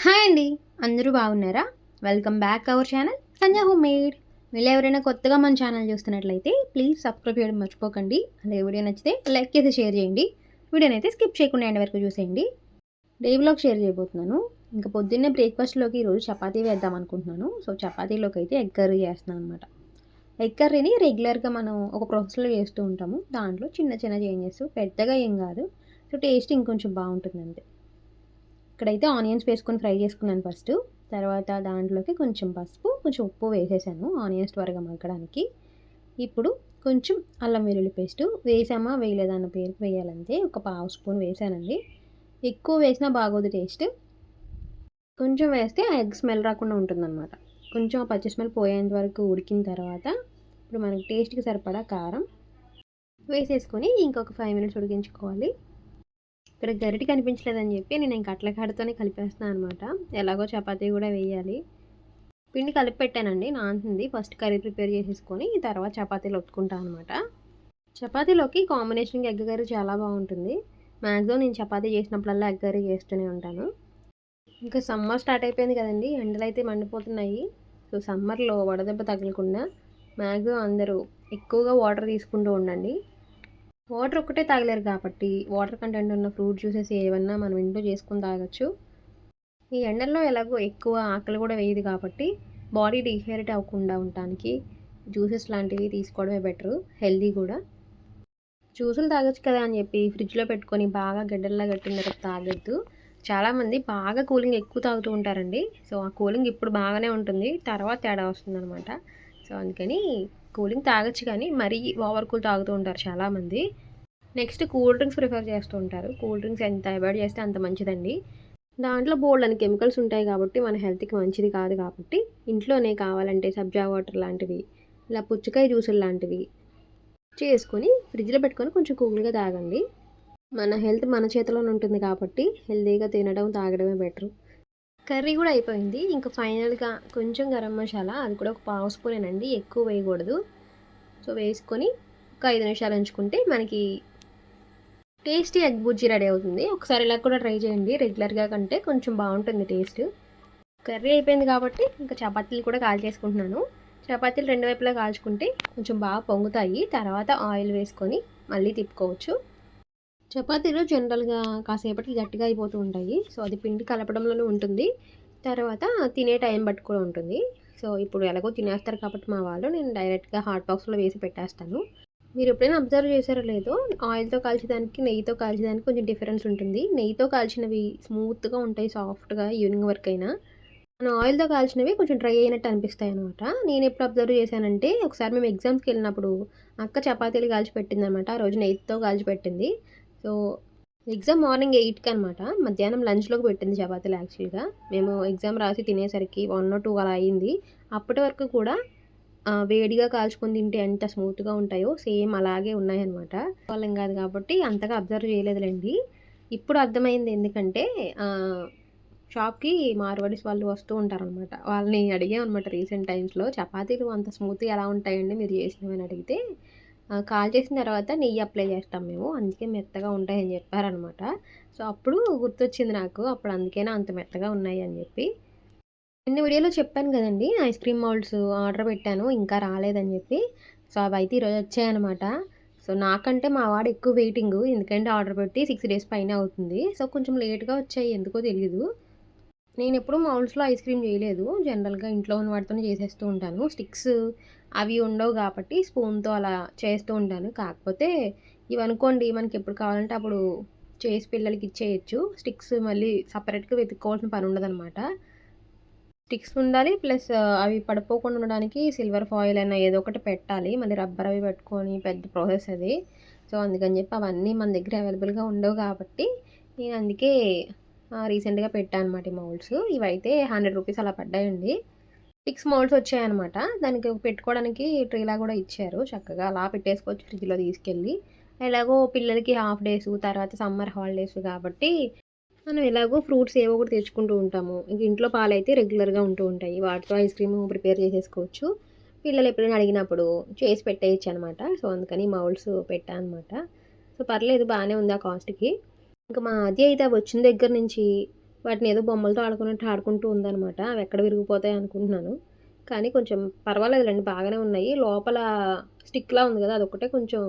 Hi అండి. అందరూ బాగున్నారా? Welcome back our channel Sanjay home made మీరు ఎవరైనా కొత్తగా మన ఛానల్ చూస్తున్నట్లయితే ప్లీజ్ సబ్స్క్రైబ్ చేయడం మర్చిపోకండి. అలాగే వీడియో నచ్చితే లైక్ చేసి షేర్ చేయండి. వీడియోని అయితే స్కిప్ చేయకుండా ఎండ్ వరకు చూసేయండి. డే బ్లాగ్ షేర్ చేయబోతున్నాను. ఇంకా పొద్దున్నే బ్రేక్ఫాస్ట్లోకి ఈరోజు చపాతీ వేద్దాం అనుకుంటున్నాను. సో చపాతీలోకి అయితే ఎగ్ కర్రీ చేస్తున్నాను అనమాట ఎగ్ కర్రీని రెగ్యులర్గా మనం ఒక ప్రాసెస్లో చేస్తూ ఉంటాము. దాంట్లో చిన్న చిన్న చేంజెస్ పెద్దగా ఏం కాదు. సో టేస్ట్ ఇంకొంచెం బాగుంటుంది అంతే. ఇక్కడైతే ఆనియన్స్ వేసుకొని ఫ్రై చేసుకున్నాను ఫస్ట్. తర్వాత దాంట్లోకి కొంచెం పసుపు కొంచెం ఉప్పు వేసేసాను ఆనియన్స్ త్వరగా మగ్గడానికి. ఇప్పుడు కొంచెం అల్లం వెల్లుల్లి పేస్ట్ వేసామా వేయలేదా అన్న పేరు వేయాలంటే ఒక పావు స్పూన్ వేసానండి. ఎక్కువ వేసినా బాగోదు టేస్ట్. కొంచెం వేస్తే ఆ ఎగ్ స్మెల్ రాకుండా ఉంటుందన్నమాట. కొంచెం ఆ పచ్చి స్మెల్ పోయేంత వరకు ఉడికిన తర్వాత ఇప్పుడు మనకి టేస్ట్కి సరిపడా కారం వేసేసుకొని ఇంకొక ఫైవ్ మినిట్స్ ఉడికించుకోవాలి. ఇక్కడ గరిటి కనిపించలేదని చెప్పి నేను ఇంకా అట్ల కాడతోనే కలిపేస్తున్నాను అనమాట ఎలాగో చపాతీ కూడా వేయాలి. పిండి కలిపి పెట్టానండి నానుతుంది ఫస్ట్ కర్రీ ప్రిపేర్ చేసేసుకొని తర్వాత చపాతీలు ఒత్తుకుంటాను అనమాట చపాతీలోకి కాంబినేషన్ ఎగ్ కర్రీ చాలా బాగుంటుంది. మ్యాక్సిమం నేను చపాతీ చేసినప్పుడల్లా ఎగ్ కర్రీ చేస్తూనే ఉంటాను. ఇంకా సమ్మర్ స్టార్ట్ అయిపోయింది కదండి ఎండలు అయితే మండిపోతున్నాయి. సో సమ్మర్లో వడదెబ్బ తగలకుండా మ్యాక్సిమం అందరూ ఎక్కువగా వాటర్ తీసుకుంటూ ఉండండి. వాటర్ ఒక్కటే తాగలేరు కాబట్టి వాటర్ కంటెంట్ ఉన్న ఫ్రూట్ జ్యూసెస్ ఏమన్నా మనం ఇంట్లో చేసుకుని తాగొచ్చు. ఈ ఎండల్లో ఎలాగో ఎక్కువ ఆకలి కూడా వేయదు కాబట్టి బాడీ డీహైడ్రేట్ అవ్వకుండా ఉండటానికి జ్యూసెస్ లాంటివి తీసుకోవడమే బెటరు హెల్దీ కూడా. జ్యూసులు తాగొచ్చు కదా అని చెప్పి ఫ్రిడ్జ్లో పెట్టుకొని బాగా గడ్డల్లా కట్టిన తర్వాత తాగొద్దు. చాలామంది బాగా కూలింగ్ ఎక్కువ తాగుతూ ఉంటారండి. సో ఆ కూలింగ్ ఇప్పుడు బాగానే ఉంటుంది. తర్వాత తేడా వస్తుంది అనమాట సో అందుకని కూలింగ్ తాగొచ్చు కానీ మరీ ఓవర్ కూల్ తాగుతూ ఉంటారు చాలామంది. నెక్స్ట్ కూల్ డ్రింక్స్ ప్రిఫర్ చేస్తూ ఉంటారు. కూల్ డ్రింక్స్ ఎంత అవాయిడ్ చేస్తే అంత మంచిదండి. దాంట్లో బోల్డ్ అని కెమికల్స్ ఉంటాయి కాబట్టి మన హెల్త్కి మంచిది కాదు కాబట్టి ఇంట్లోనే కావాలంటే సబ్జా వాటర్ లాంటివి ఇలా పుచ్చకాయ జ్యూసులు లాంటివి చేసుకొని ఫ్రిడ్జ్లో పెట్టుకొని కొంచెం కూల్గా తాగండి. మన హెల్త్ మన చేతిలోనే ఉంటుంది కాబట్టి హెల్తీగా తినడం తాగడమే బెటర్. కర్రీ కూడా అయిపోయింది. ఇంకా ఫైనల్గా కొంచెం గరం మసాలా అది కూడా ఒక పావు స్పూనేనండి. ఎక్కువ వేయకూడదు. సో వేసుకొని ఒక ఐదు నిమిషాలు ఉంచుకుంటే మనకి టేస్టీ ఎగ్ బుజ్జి రెడీ అవుతుంది. ఒకసారి ఇలా కూడా ట్రై చేయండి. రెగ్యులర్గా కంటే కొంచెం బాగుంటుంది టేస్ట్. కర్రీ అయిపోయింది కాబట్టి ఇంకా చపాతీలు కూడా కాల్ చేసుకుంటున్నాను చపాతీలు రెండు వైపులా కాల్చుకుంటే కొంచెం బాగా పొంగుతాయి. తర్వాత ఆయిల్ వేసుకొని మళ్ళీ తిప్పుకోవచ్చు. చపాతీలు జనరల్గా కాసేపటికి గట్టిగా అయిపోతూ ఉంటాయి. సో అది పిండి కలపడంలోనే ఉంటుంది. తర్వాత తినే టైం బట్టి కూడా ఉంటుంది. సో ఇప్పుడు ఎలాగో తినేస్తారు కాబట్టి మా వాళ్ళు నేను డైరెక్ట్గా హాట్ బాక్స్లో వేసి పెట్టేస్తాను. మీరు ఎప్పుడైనా అబ్జర్వ్ చేశారో లేదో ఆయిల్తో కాల్చేదానికి నెయ్యితో కాల్చేదానికి కొంచెం డిఫరెన్స్ ఉంటుంది. నెయ్యితో కాల్చినవి స్మూత్గా ఉంటాయి సాఫ్ట్గా ఈవినింగ్ వరకు అయినా. మన ఆయిల్తో కాల్చినవి కొంచెం డ్రై అయినట్టు అనిపిస్తాయి అనమాట నేను ఎప్పుడు అబ్జర్వ్ చేశానంటే ఒకసారి మేము ఎగ్జామ్స్కి వెళ్ళినప్పుడు అక్క చపాతీలు కాల్చి పెట్టింది అనమాట ఆ రోజు నెయ్యితో కాల్చి పెట్టింది. సో ఎగ్జామ్ మార్నింగ్ ఎయిట్కి అనమాట మధ్యాహ్నం లంచ్లోకి పెట్టింది చపాతీలు యాక్చువల్గా. మేము ఎగ్జామ్ రాసి తినేసరికి వన్ టూ అలా అయింది. అప్పటి వరకు కూడా వేడిగా కాల్చుకొని తింటే ఎంత స్మూత్గా ఉంటాయో సేమ్ అలాగే ఉన్నాయన్నమాట. వాళ్ళం కాదు కాబట్టి అంతగా అబ్జర్వ్ చేయలేదులేండి. ఇప్పుడు అర్థమైంది ఎందుకంటే షాప్కి మార్వాడీస్ వాళ్ళు వస్తూ ఉంటారనమాట వాళ్ళని అడిగాం అనమాట రీసెంట్ టైమ్స్లో చపాతీలు అంత స్మూత్గా ఎలా ఉంటాయండి? మీరు చేసినవి అని అడిగితే కాల్ చేసిన తర్వాత నెయ్యి అప్లై చేస్తాం మేము. అందుకే మెత్తగా ఉంటాయని చెప్పారనమాట. సో అప్పుడు గుర్తొచ్చింది నాకు. అప్పుడు అందుకేనా అంత మెత్తగా ఉన్నాయి అని చెప్పి. నిన్న వీడియోలో చెప్పాను కదండి ఐస్ క్రీమ్ మౌల్డ్స్ ఆర్డర్ పెట్టాను ఇంకా రాలేదని చెప్పి. సో అవి అయితే ఈరోజు వచ్చాయన్నమాట సో నాకంటే మా వాడు ఎక్కువ వెయిటింగ్. ఎందుకంటే ఆర్డర్ పెట్టి సిక్స్ డేస్ పైన అవుతుంది. సో కొంచెం లేట్గా వచ్చాయి. ఎందుకో తెలియదు నేను ఎప్పుడు మౌల్డ్స్లో ఐస్ క్రీమ్ చేయలేదు. జనరల్గా ఇంట్లో ఉన్న వాటితోనే చేసేస్తూ ఉంటాను. స్టిక్స్ అవి ఉండవు కాబట్టి స్పూన్తో అలా చేస్తూ ఉంటాను. కాకపోతే ఇవి అనుకోండి మనకి ఎప్పుడు కావాలంటే అప్పుడు చేసి పిల్లలకి ఇచ్చేయచ్చు. స్టిక్స్ మళ్ళీ సపరేట్గా వెతుక్కోవాల్సిన పని ఉండదన్నమాట. స్టిక్స్ ఉండాలి. ప్లస్ అవి పడిపోకుండా ఉండడానికి సిల్వర్ ఫాయిల్ అయినా ఏదో ఒకటి పెట్టాలి. మళ్ళీ రబ్బర్ అవి పెట్టుకొని పెద్ద ప్రాసెస్ అది. సో అందుకని చెప్పి అవన్నీ మన దగ్గర అవైలబుల్గా ఉండవు కాబట్టి నేను అందుకే రీసెంట్గా పెట్టాను అనమాట ఈ మౌల్డ్స్. ఇవైతే హండ్రెడ్ రూపీస్ అలా పడ్డాయండి. సిక్స్ మౌల్డ్స్ వచ్చాయన్నమాట. దానికి పెట్టుకోవడానికి ట్రీలా కూడా ఇచ్చారు. చక్కగా అలా పెట్టేసుకోవచ్చు ఫ్రిడ్జ్లో తీసుకెళ్ళి. ఎలాగో పిల్లలకి హాఫ్ డేస్ తర్వాత సమ్మర్ హాలిడేస్ కాబట్టి మనం ఎలాగో ఫ్రూట్స్ ఏవో ఒకటి తెచ్చుకుంటూ ఉంటాము. ఇంక ఇంట్లో పాలైతే రెగ్యులర్గా ఉంటూ ఉంటాయి. వాటితో ఐస్ క్రీమ్ ప్రిపేర్ చేసేసుకోవచ్చు. పిల్లలు ఎప్పుడైనా అడిగినప్పుడు చేసి పెట్టేయచ్చు అనమాట సో అందుకని మౌల్డ్స్ పెట్టా అనమాట సో పర్లేదు బాగానే ఉంది ఆ కాస్ట్కి. ఇంకా మా అది అయితే వచ్చిన దగ్గర నుంచి వాటిని ఏదో బొమ్మలతో ఆడుకున్నట్టు ఆడుకుంటూ ఉందనమాట అవి ఎక్కడ విరిగిపోతాయి అనుకుంటున్నాను. కానీ కొంచెం పర్వాలేదులేండి బాగానే ఉన్నాయి. లోపల స్టిక్లా ఉంది కదా అదొకటే కొంచెం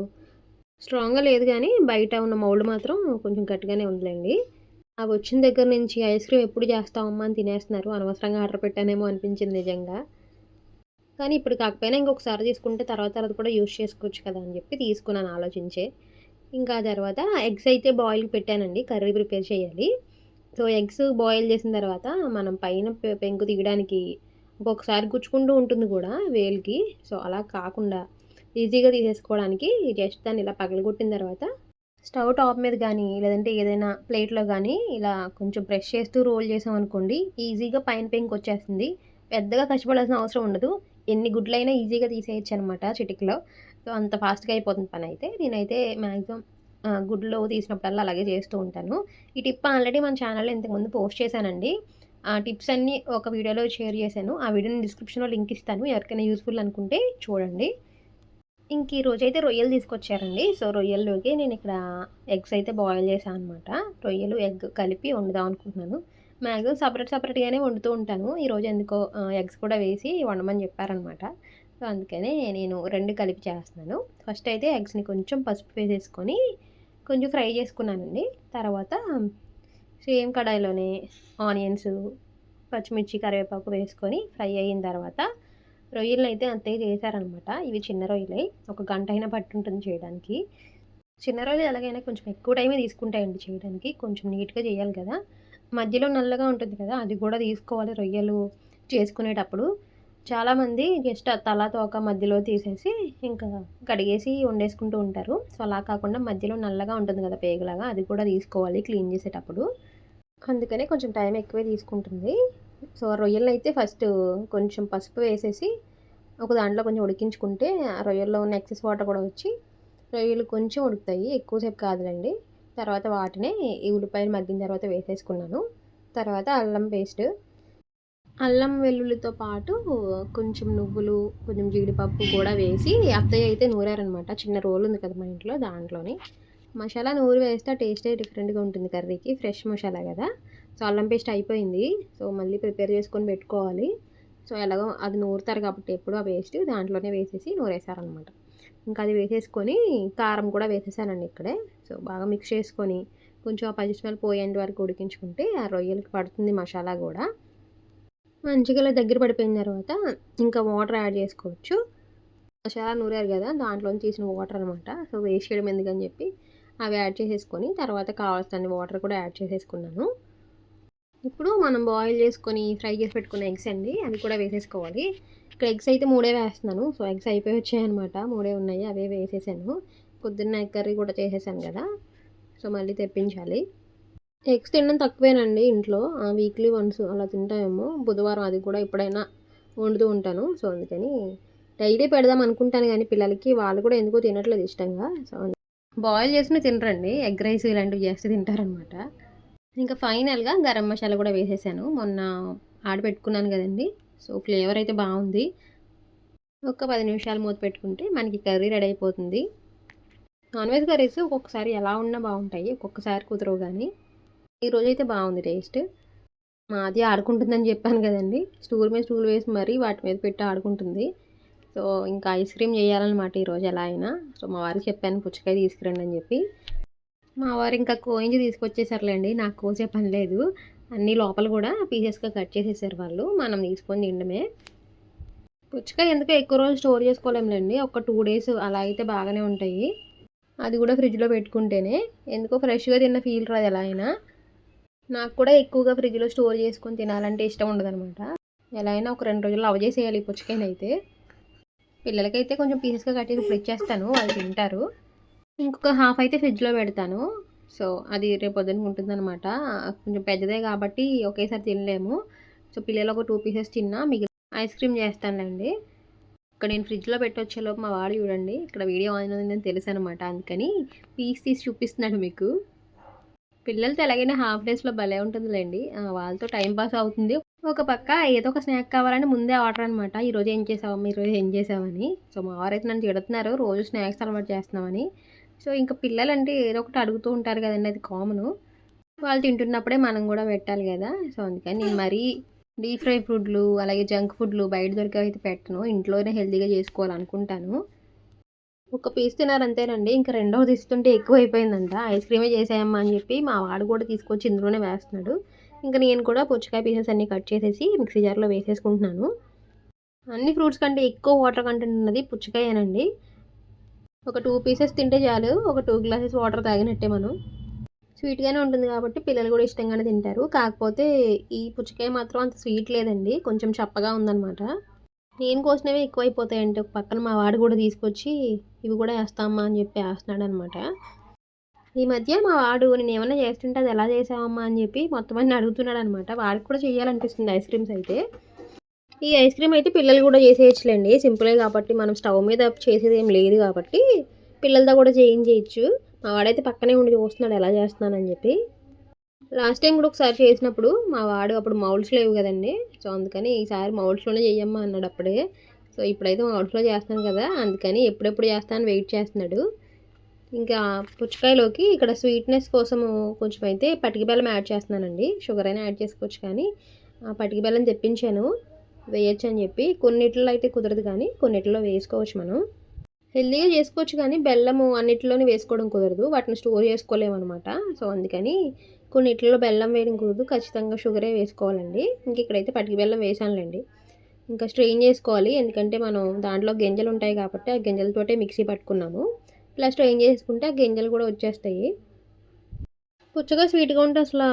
స్ట్రాంగ్గా లేదు కానీ బయట ఉన్న మౌల్డ్ మాత్రం కొంచెం గట్టిగానే ఉందిలేండి. అవి వచ్చిన దగ్గర నుంచి ఐస్ క్రీమ్ ఎప్పుడు చేస్తామమ్మా అని తినేస్తున్నారు. అనవసరంగా ఆర్డర్ పెట్టానేమో అనిపించింది నిజంగా. కానీ ఇప్పుడు కాకపోయినా ఇంకొకసారి తీసుకుంటే తర్వాత తర్వాత కూడా యూస్ చేసుకోవచ్చు కదా అని చెప్పి తీసుకున్నాను ఆలోచించే. ఇంకా తర్వాత ఎగ్స్ అయితే బాయిల్ పెట్టానండి కర్రీ ప్రిపేర్ చేయాలి. సో ఎగ్స్ బాయిల్ చేసిన తర్వాత మనం పైన పెంకు తీయడానికి ఒక్కొక్కసారి గుచ్చుకుంటూ ఉంటుంది కూడా వేలికి. సో అలా కాకుండా ఈజీగా తీసేసుకోవడానికి జస్ట్ దాన్ని ఇలా పగలగొట్టిన తర్వాత స్టవ్ టాప్ మీద కానీ లేదంటే ఏదైనా ప్లేట్లో కానీ ఇలా కొంచెం ప్రెష్ చేస్తూ రోల్ చేసాం అనుకోండి ఈజీగా పైన పెంకు వచ్చేస్తుంది. పెద్దగా కష్టపడాల్సిన అవసరం ఉండదు. ఎన్ని గుడ్లైనా ఈజీగా తీసేయచ్చు అనమాట చిటికలో. సో అంత ఫాస్ట్గా అయిపోతుంది పని అయితే నేనైతే మ్యాక్సిమం గుడ్లో తీసినప్పుడల్లా అలాగే చేస్తూ ఉంటాను. ఈ టిప్ ఆల్రెడీ మన ఛానల్లో ఇంతకుముందు పోస్ట్ చేశానండి. ఆ టిప్స్ అన్నీ ఒక వీడియోలో షేర్ చేశాను. ఆ వీడియోని డిస్క్రిప్షన్లో లింక్ ఇస్తాను. ఎవరికైనా యూస్ఫుల్ అనుకుంటే చూడండి. ఇంక ఈ రోజు అయితే రొయ్యలు తీసుకొచ్చారండి. సో రొయ్యల్లోకి నేను ఇక్కడ ఎగ్స్ అయితే బాయిల్ చేశాను అనమాట రొయ్యలు ఎగ్ కలిపి వండుదాం అనుకుంటున్నాను. మ్యాక్సిమం సపరేట్ సపరేట్గానే వండుతూ ఉంటాను. ఈరోజు ఎందుకో ఎగ్స్ కూడా వేసి వండమని చెప్పారనమాట సో అందుకనే నేను రెండు కలిపి చేస్తున్నాను. ఫస్ట్ అయితే ఎగ్స్ని కొంచెం పసుపు వేసేసుకొని కొంచెం ఫ్రై చేసుకున్నానండి. తర్వాత సేమ్ కడాయిలోనే ఆనియన్స్ పచ్చిమిర్చి కరివేపాకు వేసుకొని ఫ్రై అయిన తర్వాత రొయ్యలు అయితే అంతయ్య చేశారనమాట. ఇవి చిన్న రొయ్యలే. ఒక గంట అయినా పట్టుంటుంది చేయడానికి. చిన్న రొయ్యలు ఎలాగైనా కొంచెం ఎక్కువ టైమే తీసుకుంటాయండి చేయడానికి. కొంచెం నీట్గా చేయాలి కదా. మధ్యలో నల్లగా ఉంటుంది కదా అది కూడా తీసుకోవాలి రొయ్యలు చేసుకునేటప్పుడు. చాలామంది జస్ట్ తల తోక మధ్యలో తీసేసి ఇంకా కడిగేసి వండేసుకుంటూ ఉంటారు. సో అలా కాకుండా మధ్యలో నల్లగా ఉంటుంది కదా పేగలాగా అది కూడా తీసుకోవాలి క్లీన్ చేసేటప్పుడు. అందుకనే కొంచెం టైం ఎక్కువే తీసుకుంటుంది. సో రొయ్యలను అయితే ఫస్ట్ కొంచెం పసుపు వేసేసి ఒక దాంట్లో కొంచెం ఉడికించుకుంటే ఆ రొయ్యల్లో ఉన్న ఎక్సెస్ వాటర్ కూడా వచ్చి రొయ్యలు కొంచెం ఉడుకుతాయి. ఎక్కువసేపు కాదులండి. తర్వాత వాటినే ఈ ఉల్లిపాయలు మగ్గిన తర్వాత వేసేసుకున్నాను. తర్వాత అల్లం పేస్ట్ అల్లం వెల్లుల్లితో పాటు కొంచెం నువ్వులు కొంచెం జీడిపప్పు కూడా వేసి అత్తయ్య అయితే నూరారనమాట చిన్న రోల్ ఉంది కదా మా ఇంట్లో దాంట్లోని. మసాలా నూరు వేస్తే టేస్టే డిఫరెంట్గా ఉంటుంది కర్రీకి. ఫ్రెష్ మసాలా కదా. సో అల్లం పేస్ట్ అయిపోయింది. సో మళ్ళీ ప్రిపేర్ చేసుకొని పెట్టుకోవాలి. సో ఎలాగో అది నూరుతారు కాబట్టి ఎప్పుడు ఆ వేస్ట్ దాంట్లోనే వేసేసి నూరేసారనమాట ఇంకా అది వేసేసుకొని కారం కూడా వేసేసానండి ఇక్కడే. సో బాగా మిక్స్ చేసుకొని కొంచెం ఆ పచ్చి స్మెల్ పోయేంత వరకు ఉడికించుకుంటే ఆ రొయ్యలకి పడుతుంది మసాలా కూడా. మంచిగా దగ్గర పడిపోయిన తర్వాత ఇంకా వాటర్ యాడ్ చేసుకోవచ్చు. మసాలా నూరారు కదా దాంట్లోంచి తీసిన వాటర్ అనమాట సో వేస్ట్ చేయడం ఎందుకని చెప్పి అవి యాడ్ చేసేసుకొని తర్వాత కావాల్సిన వాటర్ కూడా యాడ్ చేసేసుకున్నాను. ఇప్పుడు మనం బాయిల్ చేసుకొని ఫ్రై చేసి పెట్టుకున్న ఎగ్స్ అండి అవి కూడా వేసేసుకోవాలి. ఇక్కడ ఎగ్స్ అయితే మూడే వేస్తున్నాను. సో ఎగ్స్ అయిపోయి వచ్చాయన్నమాట మూడే ఉన్నాయి అవే వేసేసాను. పొద్దున్న ఎగ్ కర్రీ కూడా చేసేసాను కదా. సో మళ్ళీ తెప్పించాలి. ఎగ్స్ తినడం తక్కువేనండి ఇంట్లో. వీక్లీ వన్స్ అలా తింటామేమో. బుధవారం అది కూడా ఎప్పుడైనా వండుతూ ఉంటాను. సో అందుకని డైలీ పెడదాం అనుకుంటాను కానీ పిల్లలకి వాళ్ళు కూడా ఎందుకో తినట్లేదు ఇష్టంగా. సో బాయిల్ చేసిన తినరండి. ఎగ్ రైస్ ఇలాంటివి చేస్తే తింటారనమాట. ఇంకా ఫైనల్గా గరం మసాలా కూడా వేసేసాను. మొన్న ఆడపెట్టుకున్నాను కదండి. సో ఫ్లేవర్ అయితే బాగుంది. ఒక పది నిమిషాలు మూత పెట్టుకుంటే మనకి కర్రీ రెడీ అయిపోతుంది. నాన్ వెజ్ కర్రీస్ ఒక్కొక్కసారి ఎలా ఉన్నా బాగుంటాయి. ఒక్కొక్కసారి కుదరవు కానీ ఈరోజు అయితే బాగుంది టేస్ట్. మాది ఆడుకుంటుందని చెప్పాను కదండి. స్టూల్ మీద స్టూల్ వేసి మరీ వాటి మీద పెట్టి ఆడుకుంటుంది. సో ఇంకా ఐస్ క్రీమ్ చేయాలన్నమాట ఈరోజు ఎలా అయినా. సో మా వారికి చెప్పాను పుచ్చకాయ తీసుకురండి అని చెప్పి. మా వారు ఇంకా కోయించి తీసుకొచ్చేసారులేండి. నాకు కోసే పని లేదు. అన్ని లోపల కూడా పీసెస్గా కట్ చేసేసారు వాళ్ళు. మనం తీసుకొని తినడమే. పుచ్చకాయ ఎందుకో ఎక్కువ రోజులు స్టోర్ చేసుకోలేములేండి. ఒక టూ డేస్ అలా అయితే బాగానే ఉంటాయి. అది కూడా ఫ్రిడ్జ్లో పెట్టుకుంటేనే. ఎందుకో ఫ్రెష్గా తిన్న ఫీల్ రాదు ఎలా అయినా. నాకు కూడా ఎక్కువగా ఫ్రిడ్జ్లో స్టోర్ చేసుకొని తినాలంటే ఇష్టం ఉండదు అనమాట ఎలా అయినా ఒక రెండు రోజులు అవ చేసేయాలి పుచ్చకాయనైతే పిల్లలకైతే కొంచెం పీసెస్గా కట్టి ఇప్పుడు ఇచ్చేస్తాను వాళ్ళు తింటారు. ఇంకొక హాఫ్ అయితే ఫ్రిడ్జ్లో పెడతాను. సో అది రేపు పొద్దున ఉంటుందన్నమాట. కొంచెం పెద్దదే కాబట్టి ఒకేసారి తినలేము. సో పిల్లలు ఒక టూ పీసెస్ తిన్నా మిగిలిన ఐస్ క్రీమ్ చేస్తానులేండి. ఇక్కడ నేను ఫ్రిడ్జ్లో పెట్టొచ్చేలోపు మా వాడు చూడండి. ఇక్కడ వీడియో ఆన్ ఉందని తెలుసు అనమాట అందుకని పీస్ తీసి చూపిస్తున్నాడు మీకు. పిల్లలతో ఎలాగైనా హాఫ్ డేస్లో భలే ఉంటుందిలేండి. వాళ్ళతో టైం పాస్ అవుతుంది. ఒక పక్క ఏదో ఒక స్నాక్ కావాలని ముందే ఆర్డర్ అనమాట ఈరోజు ఏం చేసావమ్మా ఈరోజు ఏం చేసామని సో మా వారైతే నన్ను తిడుతున్నారు. రోజు స్నాక్స్ అలవాటు చేస్తున్నామని. సో ఇంకా పిల్లలంటే ఏదో ఒకటి అడుగుతూ ఉంటారు కదండి. అది కామను. వాళ్ళు తింటున్నప్పుడే మనం కూడా పెట్టాలి కదా. సో అందుకని నేను మరీ డీప్ ఫ్రై ఫుడ్లు అలాగే జంక్ ఫుడ్లు బయట దొరికేవైతే పెట్టను. ఇంట్లోనే హెల్తీగా చేసుకోవాలనుకుంటాను. ఒక పీస్ తినారంతేనండి ఇంకా రెండవది ఇస్తుంటే ఎక్కువ అయిపోయిందంట ఐస్ క్రీమే చేసేయమ్మా అని చెప్పి మా వాడు కూడా తీసుకొచ్చి ఇందులోనే వేస్తున్నాడు. ఇంకా నేను కూడా పుచ్చకాయ పీసెస్ అన్నీ కట్ చేసేసి మిక్సీ జార్లో వేసేసుకుంటున్నాను. అన్ని ఫ్రూట్స్ కంటే ఎక్కువ వాటర్ కంటెంట్ ఉన్నది పుచ్చకాయనండి. ఒక టూ పీసెస్ తింటే చాలు. ఒక టూ గ్లాసెస్ వాటర్ తాగినట్టే మనం. స్వీట్గానే ఉంటుంది కాబట్టి పిల్లలు కూడా ఇష్టంగానే తింటారు. కాకపోతే ఈ పుచ్చకాయ మాత్రం అంత స్వీట్ లేదండి. కొంచెం చప్పగా ఉందన్నమాట. నేను కోసినవి ఎక్కువైపోతాయంటే ఒక పక్కన మా వాడు కూడా తీసుకొచ్చి ఇవి కూడా వేస్తామా అని చెప్పి వేస్తున్నాడు అనమాట ఈ మధ్య మా వాడు నేను ఏమైనా చేస్తుంటే అది ఎలా చేసావమ్మా అని చెప్పి మొత్తం అన్ని అడుగుతున్నాడు అనమాట వాడికి కూడా చేయాలనిపిస్తుంది ఐస్ క్రీమ్స్ అయితే. ఈ ఐస్ క్రీమ్ అయితే పిల్లలు కూడా చేసేయచ్చులేండి. సింపులే కాబట్టి మనం స్టవ్ మీద చేసేది ఏం లేదు కాబట్టి పిల్లలతో కూడా చేయించేయచ్చు. మా వాడైతే పక్కనే ఉండి చూస్తున్నాడు ఎలా చేస్తున్నానని చెప్పి. లాస్ట్ టైం కూడా ఒకసారి చేసినప్పుడు మా వాడు అప్పుడు మౌల్స్ లేవు కదండి. సో అందుకని ఈసారి మౌల్స్లోనే చెయ్యమ్మా అన్నాడు అప్పుడే. సో ఇప్పుడైతే మౌల్స్లో చేస్తాను కదా అందుకని ఎప్పుడెప్పుడు చేస్తాను వెయిట్ చేస్తున్నాడు. ఇంకా పుచ్చకాయలోకి ఇక్కడ స్వీట్నెస్ కోసము కొంచెం అయితే పటికి బెల్లం యాడ్ చేస్తున్నానండి. షుగర్ అయినా యాడ్ చేసుకోవచ్చు కానీ పటికి బెల్లం తెప్పించాను. వేయచ్చు అని చెప్పి కొన్నిట్లో అయితే కుదరదు కానీ కొన్నిట్లో వేసుకోవచ్చు మనం. హెల్దీగా చేసుకోవచ్చు కానీ బెల్లము అన్నిటిలోనే వేసుకోవడం కుదరదు. వాటిని స్టోర్ చేసుకోలేము అనమాట సో అందుకని కొన్నిట్లో బెల్లం వేయడం కుదరదు. ఖచ్చితంగా షుగరే వేసుకోవాలండి. ఇంక ఇక్కడైతే పటికి బెల్లం వేసానులేండి. ఇంకా స్ట్రెయిన్ చేసుకోవాలి. ఎందుకంటే మనం దాంట్లో గింజలు ఉంటాయి కాబట్టి ఆ గింజలతోటే మిక్సీ పట్టుకున్నాము. ప్లస్ స్ట్రెయిన్ చేసుకుంటే ఆ గింజలు కూడా వచ్చేస్తాయి. పుచ్చగా స్వీట్గా ఉంటే అసలు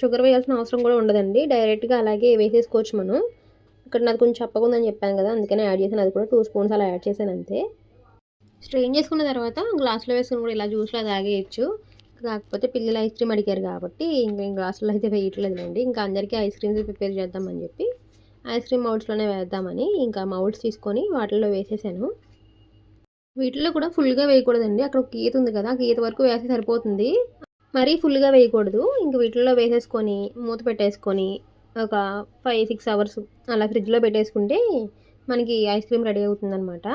షుగర్ వేయాల్సిన అవసరం కూడా ఉండదండి. డైరెక్ట్గా అలాగే వేసేసుకోవచ్చు మనం. ఇక్కడ నాకు కొంచెం చెప్పకుందని చెప్పాను కదా అందుకనే యాడ్ చేశాను. అది కూడా టూ స్పూన్స్ అలా యాడ్ చేశాను అంతే. స్ట్రెయిన్ చేసుకున్న తర్వాత గ్లాస్లో వేసుకుని కూడా ఇలా జ్యూస్లో తాగేయచ్చు. కాకపోతే పిల్లలు ఐస్ క్రీమ్ అడిగారు కాబట్టి ఇంకా గ్లాసులో అయితే వేయట్లేదులేండి. ఇంకా అందరికీ ఐస్ క్రీమ్స్ ప్రిపేర్ చేద్దామని చెప్పి ఐస్ క్రీమ్ మౌల్డ్స్లోనే వేద్దామని ఇంకా మౌల్డ్స్ తీసుకొని వాటిల్లో వేసేసాను. వీటిలో కూడా ఫుల్గా వేయకూడదండి. అక్కడ గీత ఉంది కదా గీత వరకు వేస్తే సరిపోతుంది. మరీ ఫుల్గా వేయకూడదు. ఇంక వీటిల్లో వేసేసుకొని మూత పెట్టేసుకొని ఒక ఫైవ్ సిక్స్ అవర్స్ అలా ఫ్రిడ్జ్లో పెట్టేసుకుంటే మనకి ఐస్ క్రీమ్ రెడీ అవుతుందన్నమాట.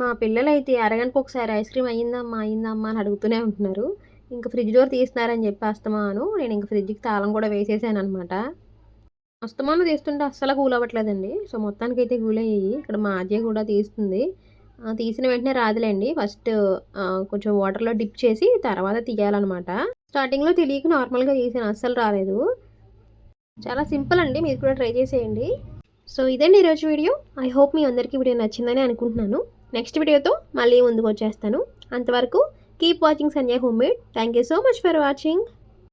మా పిల్లలైతే అరగంటకు ఒకసారి ఐస్ క్రీమ్ అయ్యిందమ్మా అయ్యిందమ్మా అని అడుగుతూనే ఉంటున్నారు. ఇంకా ఫ్రిడ్జ్ డోర్ తీస్తున్నారని చెప్పి అస్తమాను నేను ఇంకా ఫ్రిడ్జ్కి తాళం కూడా వేసేసాను అనమాట అస్తమాను తీస్తుంటే అస్సలు కూల్ అవ్వట్లేదండి. సో మొత్తానికి అయితే కూల్ అయ్యాయి. ఇక్కడ మా అజయ్ కూడా తీస్తుంది. తీసిన వెంటనే రాదులేండి. ఫస్ట్ కొంచెం వాటర్లో డిప్ చేసి తర్వాత తీయాలన్నమాట. స్టార్టింగ్లో తెలియక నార్మల్గా తీసాను. అస్సలు రాలేదు. చాలా సింపుల్ అండి. మీరు కూడా ట్రై చేసేయండి. సో ఇదండి ఈరోజు వీడియో. ఐ హోప్ మీ అందరికీ వీడియో నచ్చిందని అనుకుంటున్నాను. నెక్స్ట్ వీడియోతో మళ్ళీ ముందుకు వచ్చేస్తాను అంతవరకు keep watching Sanjay home made thank you so much for watching